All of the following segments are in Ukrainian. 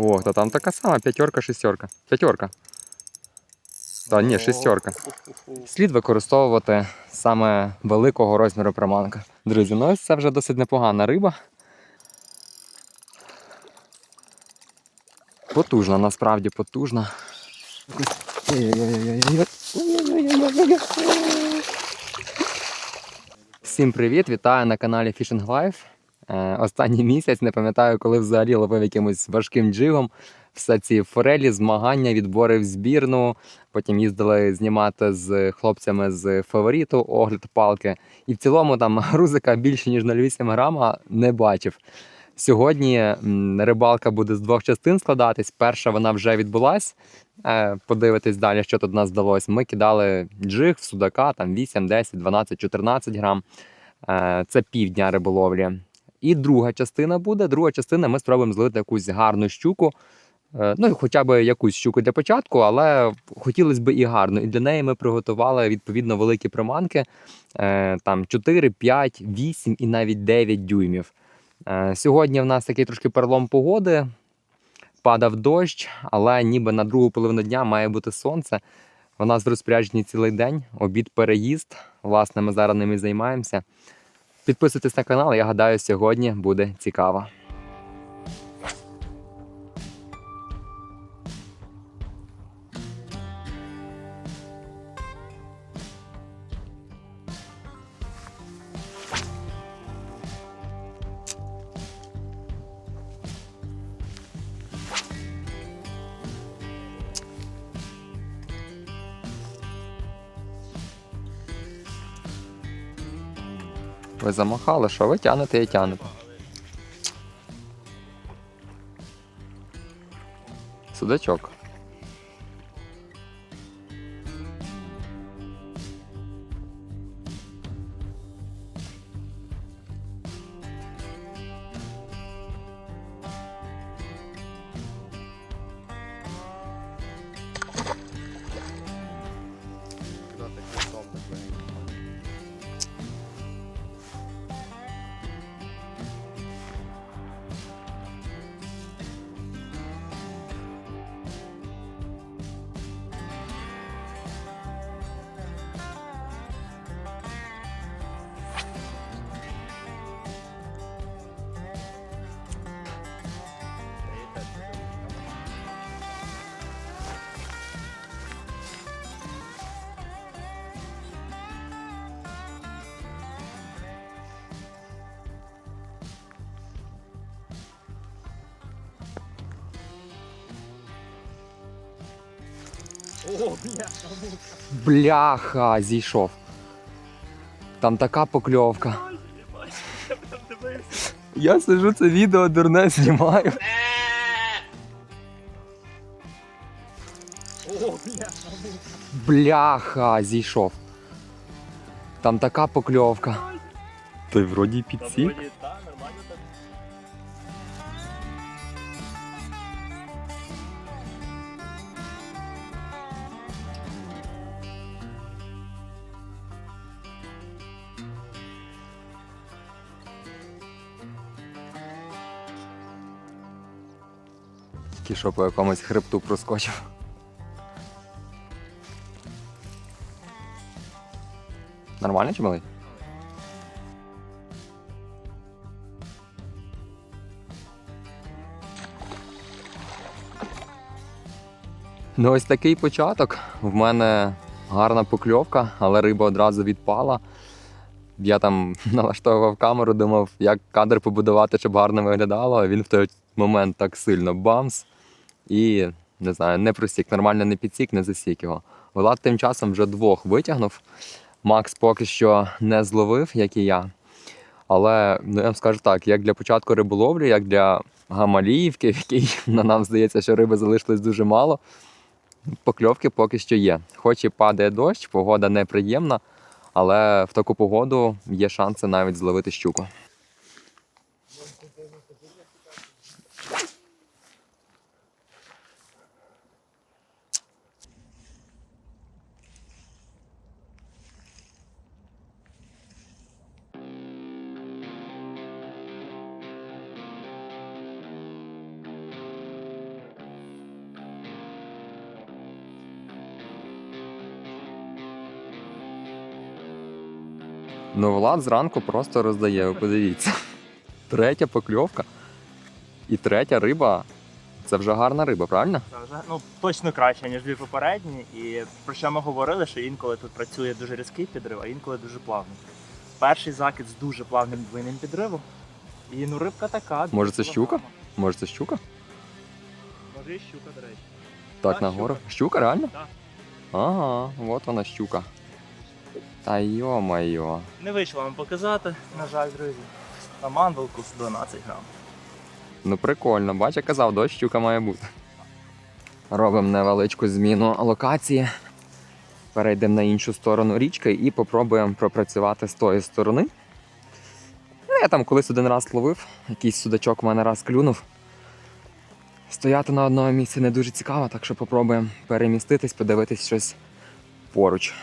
О, та там така сама, п'ятерка, шестерка. П'ятерка. Та ні, шестерка. Слід використовувати саме великого розміру приманка. Друзі, ну ось це вже досить непогана риба. Потужна, насправді потужна. Всім привіт! Вітаю на каналі Fishing Life. Е, Останній місяць не пам'ятаю, коли взагалі ловив якимось важким джигом. Все ці форелі, змагання, відбори в збірну. Потім їздили знімати з хлопцями з фавориту огляд палки. І в цілому там грузика більше ніж 0,8 грама не бачив. Сьогодні рибалка буде з двох частин складатись. Перша вона вже відбулась. Е, Подивитись далі, що тут нас вдалося. Ми кидали джиг в судака там 8, 10, 12, 14 грам. Е, Це півдня риболовлі. І друга частина буде. Друга частина ми спробуємо зловити якусь гарну щуку. Е, Ну, хоча б якусь щуку для початку, але хотілося б і гарно. І для неї ми приготували відповідно великі приманки. е, Там 4, 5, 8 і навіть 9 дюймів. Е, Сьогодні в нас такий трошки перелом погоди. Падав дощ, але ніби на другу половину дня має бути сонце. У нас в розпорядженні цілий день, обід переїзд. Власне, ми зараз ними займаємося. Підписуйтесь на канал, я гадаю, сьогодні буде цікаво. Ви замахали, що ви тянете і тянете. Судачок. О, бля, Бляха, зійшов. Там така покльовка. Я сижу це відео дурне знімаю. О, бля, Бляха, зійшов. Там така покльовка. Той вроді підсік. Тільки що по якомусь хребту проскочив. Нормально чи малий? Ну, ось такий початок. В мене гарна покльовка, але риба одразу відпала. Я там налаштовував камеру, думав, як кадр побудувати, щоб гарно виглядало. А він в той момент так сильно бамс. І не знаю, не просік, нормально не підсік, не засік його. Влад тим часом вже двох витягнув. Макс поки що не зловив, як і я. Але ну, я вам скажу так, як для початку риболовлі, як для Гамаліївки, в якій на нам здається, що риби залишилось дуже мало. Покльовки поки що є. Хоч і падає дощ, погода неприємна, але в таку погоду є шанси навіть зловити щуку. Ну, Влад зранку просто роздає, ви подивіться. Третя покльовка. І третя риба. Це вже гарна риба, правильно? Це вже ну, точно краще, ніж дві попередні. І про що ми говорили, що інколи тут працює дуже різкий підрив, а інколи дуже плавний. Перший закид з дуже плавним двойним підривом. І ну рибка така. Може, це щука? кілограма. Може, це щука? Може і щука, до речі. Так, Так, нагору. щука. Щука, реально? Так. Ага, от вона щука. Та йо-майо. Не вийшло вам показати, на жаль, друзі. На мандалку 12 грам. Ну прикольно, бач, я казав, дощ щука має бути. Робимо невеличку зміну локації. Перейдемо на іншу сторону річки і попробуємо пропрацювати з тої сторони. Ну, я там колись один раз ловив, якийсь судачок в мене раз клюнув. Стояти на одному місці не дуже цікаво, так що попробуємо переміститись, подивитись щось поруч.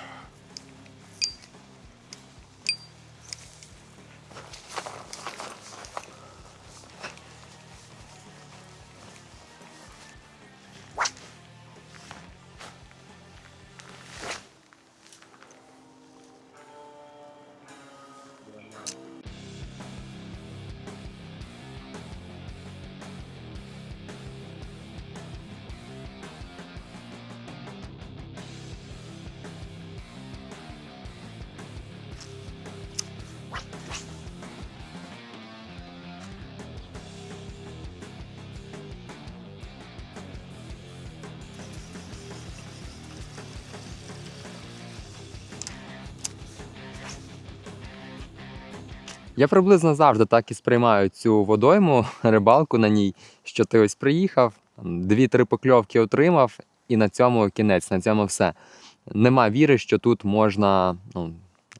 Я приблизно завжди так і сприймаю цю водойму, рибалку на ній, що ти ось приїхав, дві-три покльовки отримав, і на цьому кінець, на цьому все. Нема віри, що тут можна ну,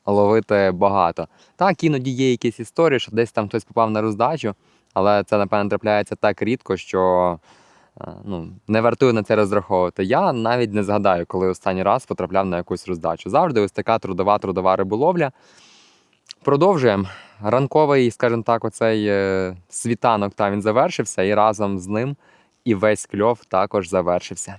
ловити багато. Так, іноді є якісь історії, що десь там хтось попав на роздачу, але це, напевно, трапляється так рідко, що е, ну, не вартує на це розраховувати. Я навіть не згадаю, коли останній раз потрапляв на якусь роздачу. Завжди ось така трудова трудова риболовля. Продовжуємо. Ранковий, скажімо так, оцей е, світанок там він завершився, і разом з ним і весь кльов також завершився.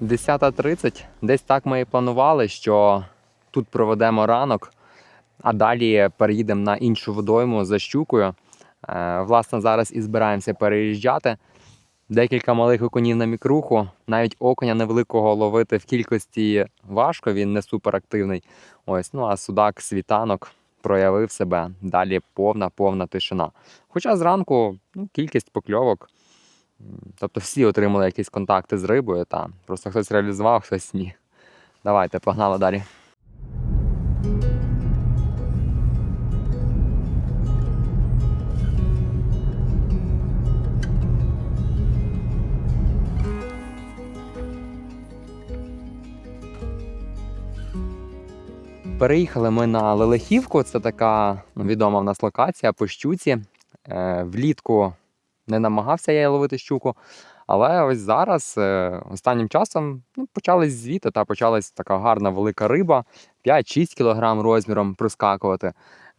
Десята тридцять. Десь так ми і планували, що тут проведемо ранок, а далі переїдемо на іншу водойму за щукою. Е, Власне, зараз і збираємося переїжджати. Декілька малих окунів на мікруху. Навіть окуня невеликого ловити в кількості важко, він не суперактивний. Ось, ну а судак світанок проявив себе. Далі повна, повна тишина. Хоча зранку ну, кількість покльовок. Тобто всі отримали якісь контакти з рибою, та просто хтось реалізував, хтось ні. Давайте, погнали далі. Переїхали ми на Лелехівку. Це така ну, відома в нас локація по щуці. Е, влітку не намагався я ловити щуку, але ось зараз, е, останнім часом, ну, почались звіти та почалась така гарна велика риба, 5-6 кг розміром проскакувати.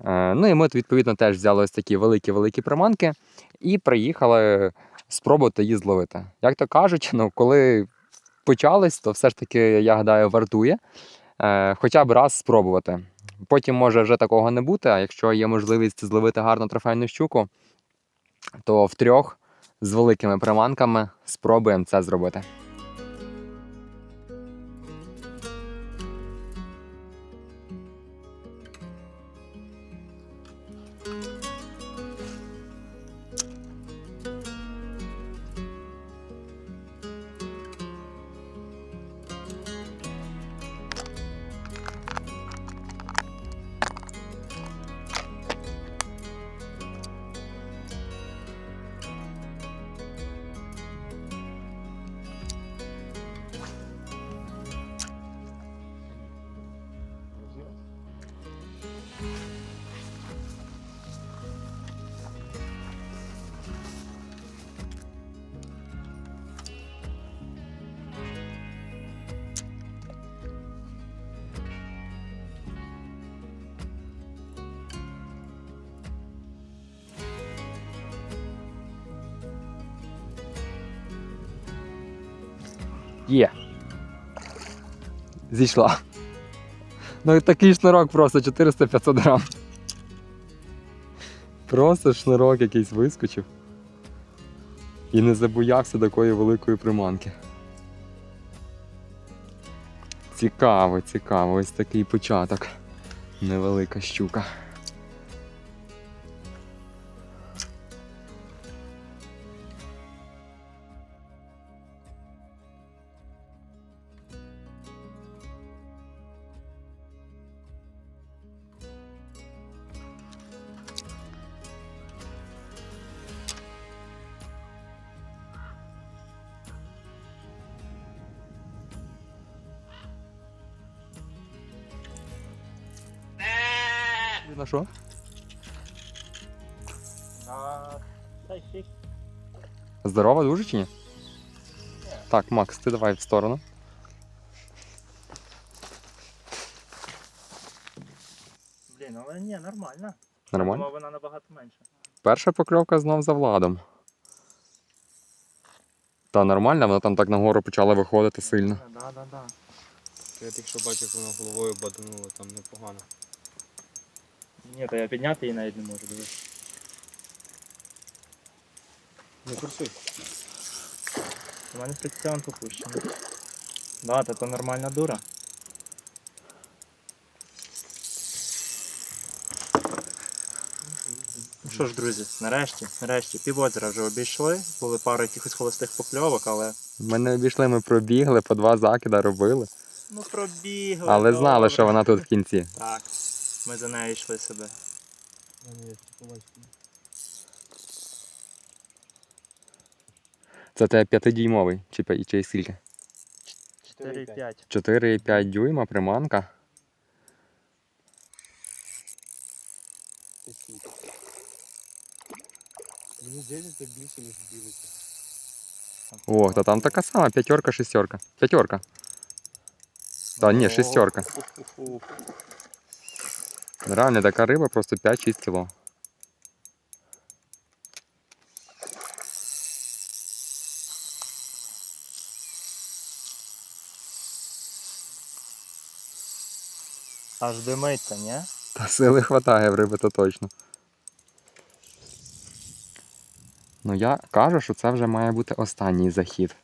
Е, ну і ми відповідно теж взяли ось такі великі-великі приманки і приїхали спробувати її зловити. Як то кажуть, ну, коли почалось, то все ж таки, я гадаю, вартує е, хоча б раз спробувати. Потім може вже такого не бути, а якщо є можливість зловити гарну трофейну щуку, то в трьох з великими приманками спробуємо це зробити. Зійшла. Ну такий шнурок просто 400-500 грам. Просто шнурок якийсь вискочив. І не забоявся такої великої приманки. Цікаво, цікаво, ось такий початок. Невелика щука. Здорова дуже чи ні? Так, Макс, ти давай в сторону. Блін, але ні, нормально. Нормально. Думав, вона набагато менша. Перша покльовка знов за владом. Та нормально, вона там так нагору почала виходити сильно. Да, да, да. Я тільки що бачив, вона головою баданула, там непогано. Ні, то я підняти її навіть не можу, дивись. Не курсуй. У мене фрикціон попущений. Да, та то нормальна дура. Ну що ж, друзі, нарешті, нарешті, півозера вже обійшли. Були пару якихось холостих покльовок, але. Ми не обійшли, ми пробігли, по два закида робили. Ну пробігли. Але знали, добре. що вона тут в кінці. Так, ми за нею йшли себе. Це тебе п'ятидіймовий, чи, п'я- чи скільки? 4,5. 4,5 дюйма приманка. Мені здається, це більше, ніж білиться. О, та там така сама, п'ятерка, шестерка. П'ятерка. Та ні, О, шестерка. фу-фу-фу. Реально така риба просто 5-6 кіло. Аж димиться, ні? Та сили хватає в риби, то точно. Ну я кажу, що це вже має бути останній захід.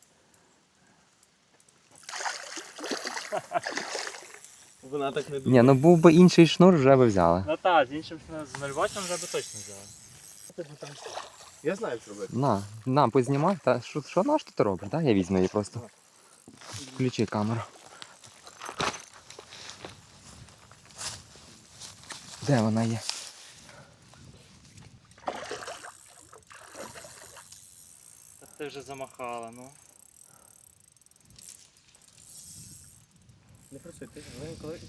Вона так не Ні, ну був би інший шнур, вже би взяли. Ну так, з іншим з 08 вже би точно взяли. Я знаю, як зробити. На, на, познімай. Та що, що наш тут робить? Да? Я візьму її просто. Включи камеру. Де вона є? Та ти вже замахала, ну. Не курсуй, ти коли...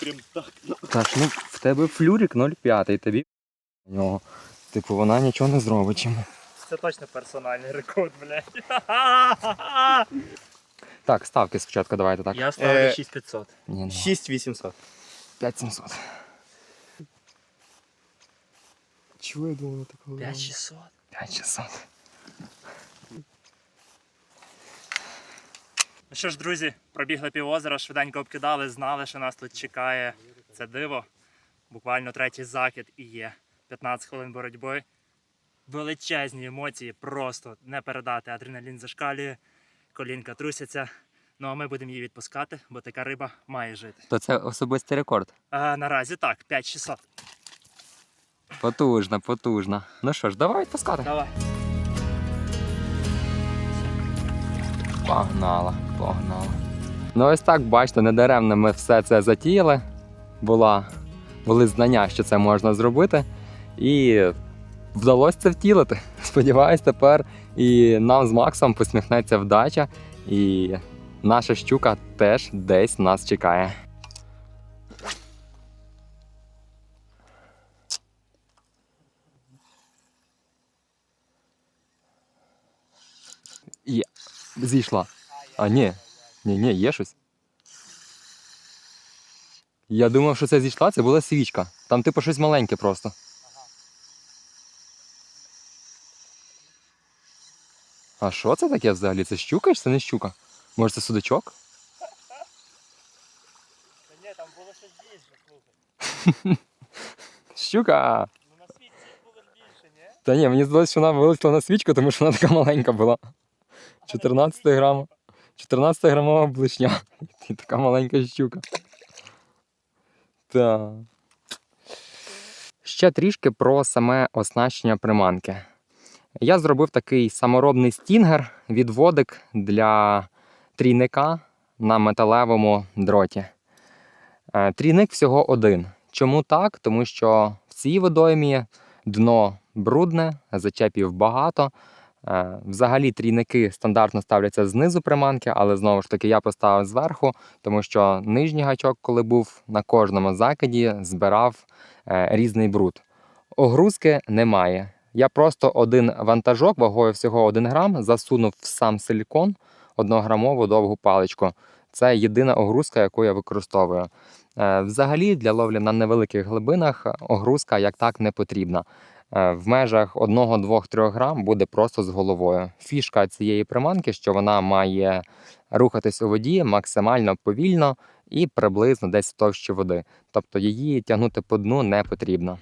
прям так. Та ну в тебе флюрик 0,5, тобі у нього. Типу вона нічого не зробить. Це точно персональний рекорд, блядь. Так, ставки спочатку давайте так. Я ставлю Е, 6500. Ні, ні. 6800. 5700. Чого я думав такого? 5600. 5600. Ну що ж, друзі, пробігли півозера, швиденько обкидали, знали, що нас тут чекає це диво. Буквально третій закид і є 15 хвилин боротьби. Величезні емоції, просто не передати. Адреналін зашкалює, колінка трусяться. Ну а ми будемо її відпускати, бо така риба має жити. То це особистий рекорд. А, наразі так, 5600. Потужна, потужна. Ну що ж, давай відпускати. Давай. Погнала, погнала. Ну ось так, бачите, недаремно ми все це затіяли. Була, були знання, що це можна зробити. І вдалося це втілити. Сподіваюсь, тепер і нам з Максом посміхнеться вдача, і наша щука теж десь нас чекає. Є. Зійшла. А ні. Ні, ні, є щось. Я думав, що це зійшла, це була свічка. Там, типу, щось маленьке просто. А що це таке взагалі? Це щука чи це не щука? Може це судачок? Та ні, там було щось більше, слухай. Щука! Ну на світі було більше, ні? Та ні, мені здалося, що вона вилетіла на свічку, тому що вона така маленька була. 14 грам. 14 грамова блишня. І така маленька щука. Так. Ще трішки про саме оснащення приманки. Я зробив такий саморобний стінгер, відводик для трійника на металевому дроті. Е, Трійник всього один. Чому так? Тому що в цій водоймі дно брудне, зачепів багато. Е, Взагалі трійники стандартно ставляться знизу приманки, але знову ж таки я поставив зверху, тому що нижній гачок, коли був на кожному закиді, збирав е, різний бруд. Огрузки немає. Я просто один вантажок вагою всього 1 грам засунув в сам силікон однограмову довгу паличку. Це єдина огрузка, яку я використовую. Е, Взагалі для ловлі на невеликих глибинах огрузка як так не потрібна. Е, В межах 1, 2, 3 грам буде просто з головою. Фішка цієї приманки, що вона має рухатись у воді максимально повільно і приблизно десь в товщі води. Тобто її тягнути по дну не потрібно.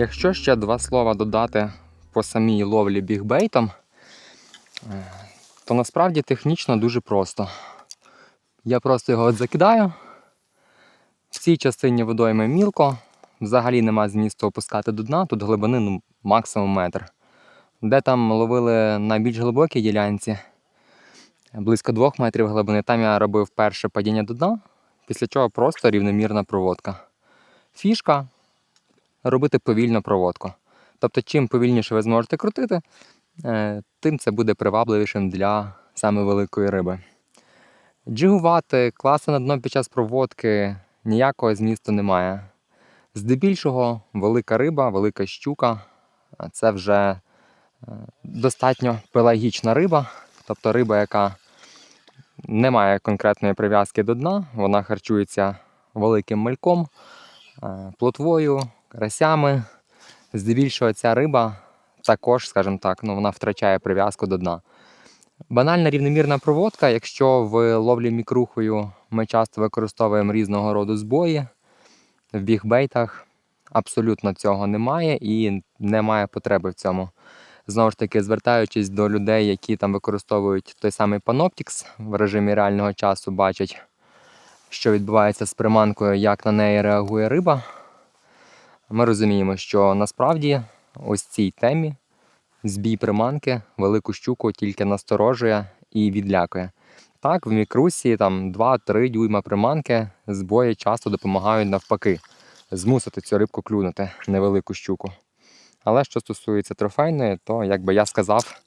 Якщо ще два слова додати по самій ловлі бігбейтом, е, то насправді технічно дуже просто. Я просто його от закидаю. В цій частині водойми мілко, взагалі нема змісту опускати до дна, тут глибини ну, максимум метр. Де там ловили на більш глибокій ділянці, близько двох метрів глибини, там я робив перше падіння до дна, після чого просто рівномірна проводка. Фішка робити повільну проводку. Тобто, чим повільніше ви зможете крутити, е, тим це буде привабливішим для саме великої риби. Джигувати, класи на дно під час проводки ніякого змісту немає. Здебільшого, велика риба, велика щука це вже е, достатньо пелагічна риба, тобто риба, яка не має конкретної прив'язки до дна, вона харчується великим мальком, е, плотвою, карасями. Здебільшого ця риба також, скажімо так, ну, вона втрачає прив'язку до дна. Банальна рівномірна проводка, якщо в ловлі мікрухою ми часто використовуємо різного роду збої, в бігбейтах абсолютно цього немає і немає потреби в цьому. Знову ж таки, звертаючись до людей, які там використовують той самий Panoptix в режимі реального часу, бачать, що відбувається з приманкою, як на неї реагує риба. Ми розуміємо, що насправді ось цій темі збій приманки велику щуку тільки насторожує і відлякує. Так, в мікрусі там 2-3 дюйма приманки збої часто допомагають навпаки змусити цю рибку клюнути невелику щуку. Але що стосується трофейної, то, як би я сказав,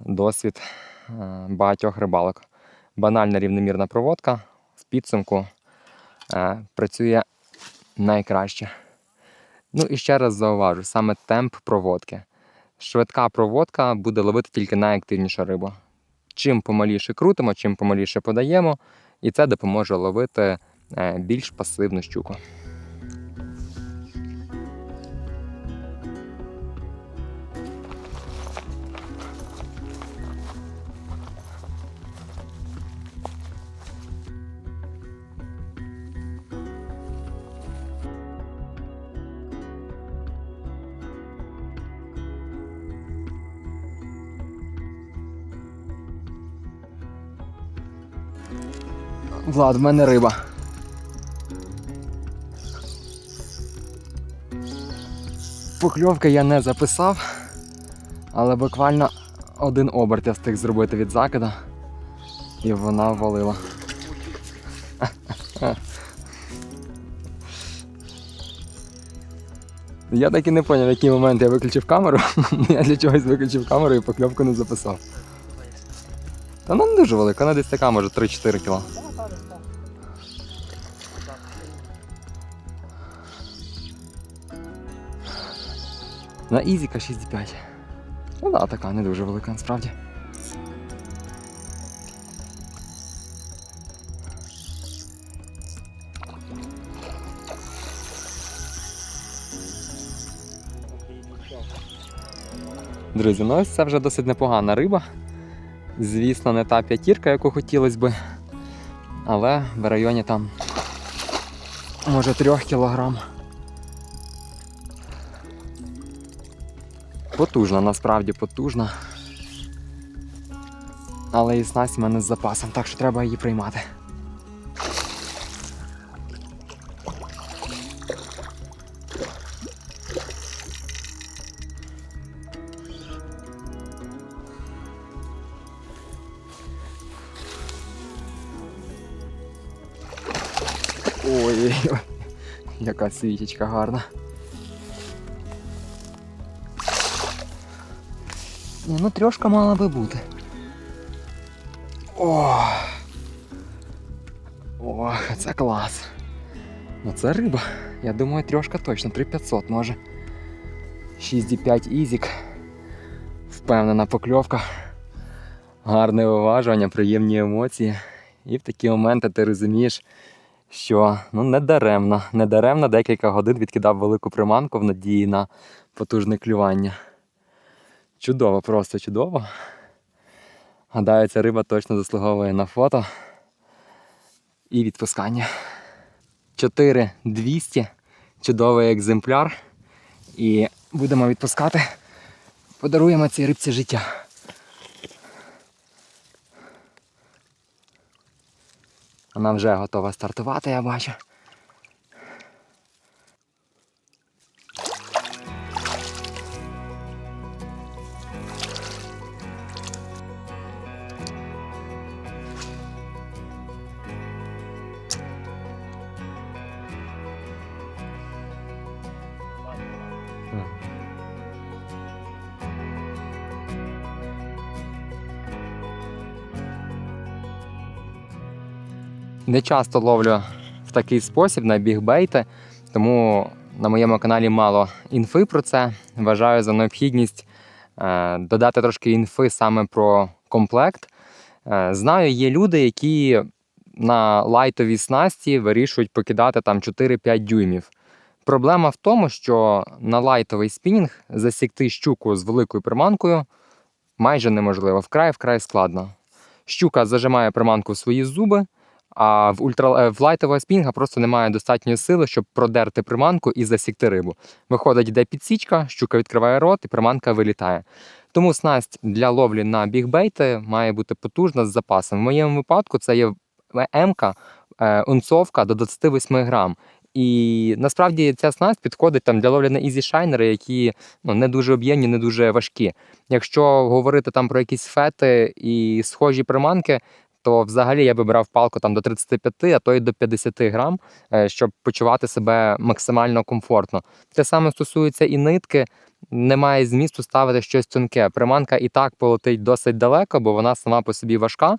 досвід е, багатьох рибалок. Банальна рівномірна проводка в підсумку е, працює найкраще. Ну і ще раз зауважу, саме темп проводки. Швидка проводка буде ловити тільки найактивнішу рибу. Чим помаліше крутимо, чим помаліше подаємо, і це допоможе ловити е, більш пасивну щуку. Влад, в мене риба. Покльовки я не записав, але буквально один оберт я встиг зробити від закида, і вона валила. Я так і не зрозумів, в який момент я виключив камеру. я для чогось виключив камеру і покльовку не записав. Та вона не дуже велика, вона десь така, може 3-4 кіла. На ізіка 6,5. Ну да, така не дуже велика насправді. Друзі, ну ось це вже досить непогана риба. Звісно, не та п'ятірка, яку хотілося би, але в районі там може трьох кілограм. Потужна, насправді потужна. Але і снасть в мене з запасом, так що треба її приймати. Ой, яка свічечка гарна. Ні, ну трьошка мала би бути. О! Ох, це клас. Ну це риба. Я думаю, трьошка точно, 3500 може. 6,5 ізік. Впевнена покльовка. Гарне виважування, приємні емоції. І в такі моменти ти розумієш, що ну не даремно, не даремно декілька годин відкидав велику приманку в надії на потужне клювання. Чудово, просто чудово. Гадаю, ця риба точно заслуговує на фото і відпускання. 4200. Чудовий екземпляр. І будемо відпускати. Подаруємо цій рибці життя. Вона вже готова стартувати, я бачу. Не часто ловлю в такий спосіб на бігбейти, тому на моєму каналі мало інфи про це. Вважаю за необхідність е, додати трошки інфи саме про комплект. Е, знаю, є люди, які на лайтовій снасті вирішують покидати там 4-5 дюймів. Проблема в тому, що на лайтовий спінінг засікти щуку з великою приманкою майже неможливо, вкрай-вкрай складно. Щука зажимає приманку в свої зуби, а в, ультра... е, в лайтового спінга просто немає достатньої сили, щоб продерти приманку і засікти рибу. Виходить, йде підсічка, щука відкриває рот і приманка вилітає. Тому снасть для ловлі на бігбейти має бути потужна з запасом. В моєму випадку це є М-ка, е, унцовка до 28 грам. І насправді ця снасть підходить там для ловлі на ізі-шайнери, які ну, не дуже об'ємні, не дуже важкі. Якщо говорити там про якісь фети і схожі приманки, то взагалі я би брав палку там до 35, а то й до 50 грам, е, щоб почувати себе максимально комфортно. Те саме стосується і нитки. Немає змісту ставити щось тонке. Приманка і так полетить досить далеко, бо вона сама по собі важка.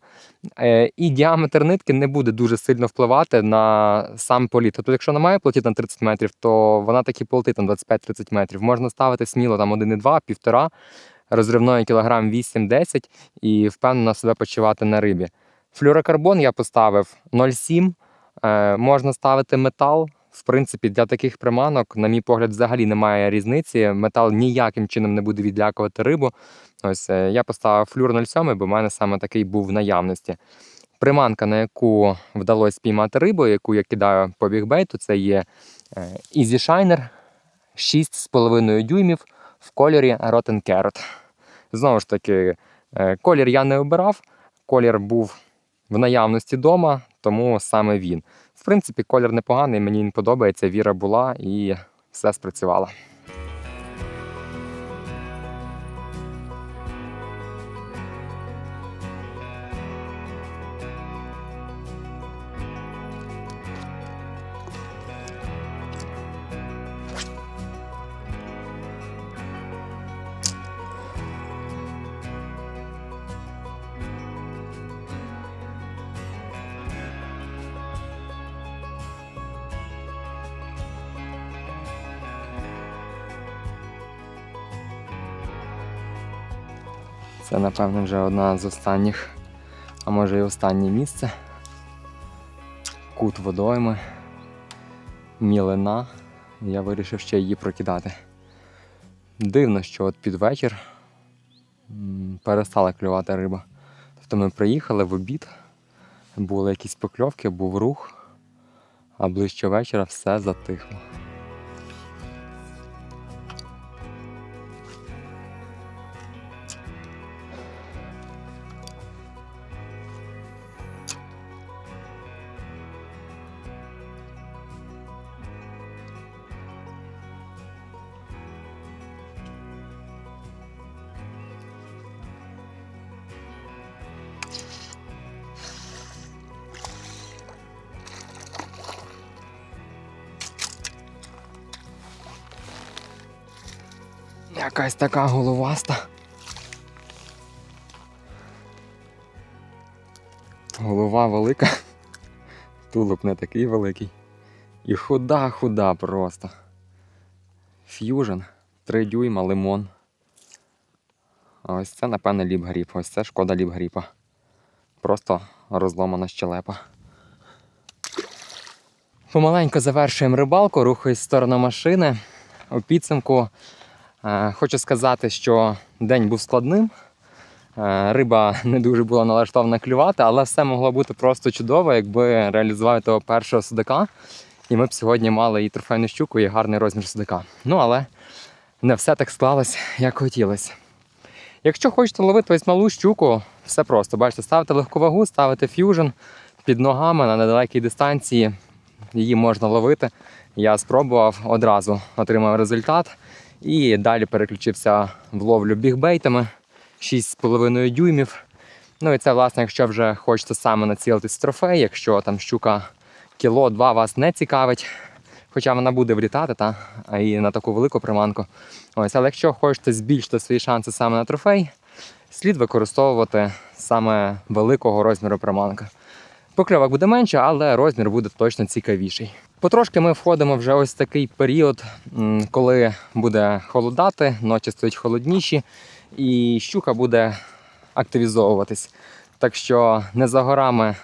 Е, І діаметр нитки не буде дуже сильно впливати на сам політ. Тобто, якщо вона має полетіти на 30 метрів, то вона таки полетить на 25-30 метрів. Можна ставити сміло там 1,2, 1,5, розривної кілограм 8-10 і впевнено себе почувати на рибі. Флюрокарбон я поставив 0,7. Е, можна ставити метал. В принципі, для таких приманок, на мій погляд, взагалі немає різниці. Метал ніяким чином не буде відлякувати рибу. Ось е, я поставив флюр 0,7, бо в мене саме такий був в наявності. Приманка, на яку вдалося спіймати рибу, яку я кидаю по бігбейту, це є е, Easy Shiner 6,5 дюймів в кольорі Rotten Carrot. Знову ж таки, колір я не обирав, колір був в наявності вдома, тому саме він. В принципі, колір непоганий, мені він подобається, віра була і все спрацювало. Напевно, вже одна з останніх, а може і останнє місце. Кут водойми, мілина. Я вирішив ще її прокидати. Дивно, що от під вечір перестала клювати риба. Тобто ми приїхали в обід, були якісь покльовки, був рух, а ближче вечора все затихло. Така головаста. Голова велика. Тулуб не такий великий. І худа-худа просто. Ф'южн, 3 дюйма, лимон. Ось це, напевне, ліп-гріп. Ось це шкода ліп-гріпа. Просто розломана щелепа. Помаленько завершуємо рибалку, рухаюсь в сторону машини. У підсумку Хочу сказати, що день був складним. Е, Риба не дуже була налаштована клювати, але все могло бути просто чудово, якби реалізували того першого судака. І ми б сьогодні мали і трофейну щуку, і гарний розмір судака. Ну але не все так склалось, як хотілося. Якщо хочете ловити ось малу щуку, все просто. Бачите, ставите легку вагу, ставите ф'южн під ногами на недалекій дистанції. Її можна ловити. Я спробував одразу отримав результат. І далі переключився в ловлю бігбейтами 6,5 дюймів. Ну і це, власне, якщо вже хочете саме націлитись трофей, якщо там щука кіло-два вас не цікавить, хоча вона буде влітати, та, і на таку велику приманку. Ось, але якщо хочете збільшити свої шанси саме на трофей, слід використовувати саме великого розміру приманка. Покльовок буде менше, але розмір буде точно цікавіший. Потрошки ми входимо вже ось такий період, коли буде холодати, ночі стають холодніші, і щука буде активізовуватись. Так що не за горами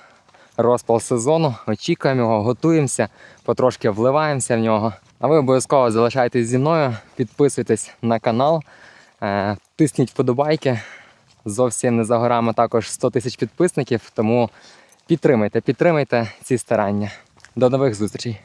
розпал сезону, очікуємо його, готуємося, потрошки вливаємося в нього. А ви обов'язково залишайтесь зі мною, підписуйтесь на канал, е, тисніть вподобайки. Зовсім не за горами також 100 тисяч підписників, тому підтримайте, підтримайте ці старання. До нових зустрічей!